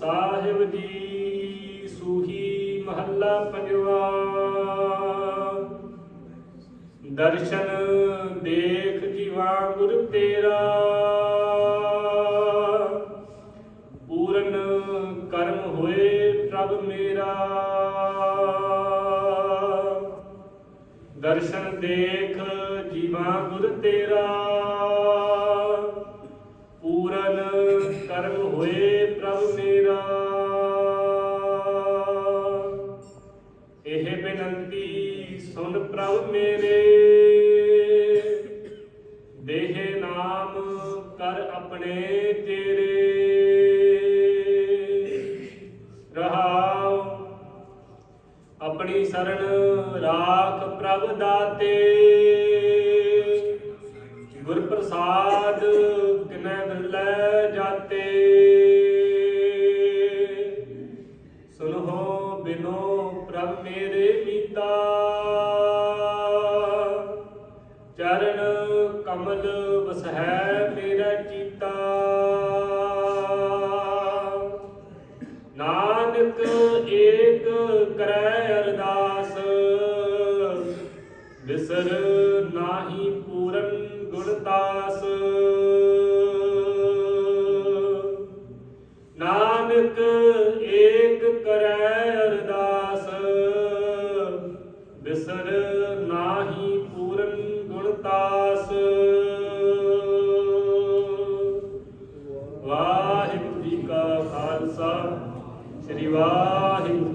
ਸਾਹਿਬ ਜੀ ਸੂਹੀ ਮਹੱਲਾ ਪੰਜਵਾ। ਦਰਸ਼ਨ ਦੇਖ ਜੀਵਾ ਗੁਰ ਤੇਰਾ। ਪੂਰਨ ਕਰਮ ਹੋਏ ਪ੍ਰਭ ਮੇਰਾ। ਦਰਸ਼ਨ ਦੇਖ ਜੀਵਾ ਗੁਰ ਤੇਰਾ। ਪ੍ਰਭ ਮੇਰਾ। ਇਹ ਬੇਨੰਤੀ ਸੁਣ ਪ੍ਰਭ ਮੇਰੇ। ਦੇਹ ਨਾਮ ਕਰ ਆਪਣੇ ਤੇਰੇ। ਰਹਾਉ, ਆਪਣੀ ਸਰਣ ਰਾਖ ਪ੍ਰਭ ਦਾਤੇ। ਗੁਰ ਪ੍ਰਸਾਦ ਕਿਨੈ ਲੈ ਜਾਤੇ। ਬਿਨੋ ਪ੍ਰਭ ਮੇਰੇ ਮੀਤਾ ਚਰਨ ਕਮਲ ਵਸਹਿ ਮੇਰਾ ਚੀਤਾ। ਨਾਨਕ ਏਕ ਕਰੈ ਅਰਦਾਸ ਵਿਸਰ ਨਾਹੀ ਪੂਰਨ ਗੁਣਤਾਸ ਨਾਨਕ ਨਾਹੀ ਪੂਰਨ ਗੁਣਤਾਸ ਵਾਹਿਗੁਰੂ ਜੀ ਕਾ ਖਾਲਸਾ ਸ੍ਰੀ ਵਾਹਿਗੁਰੂ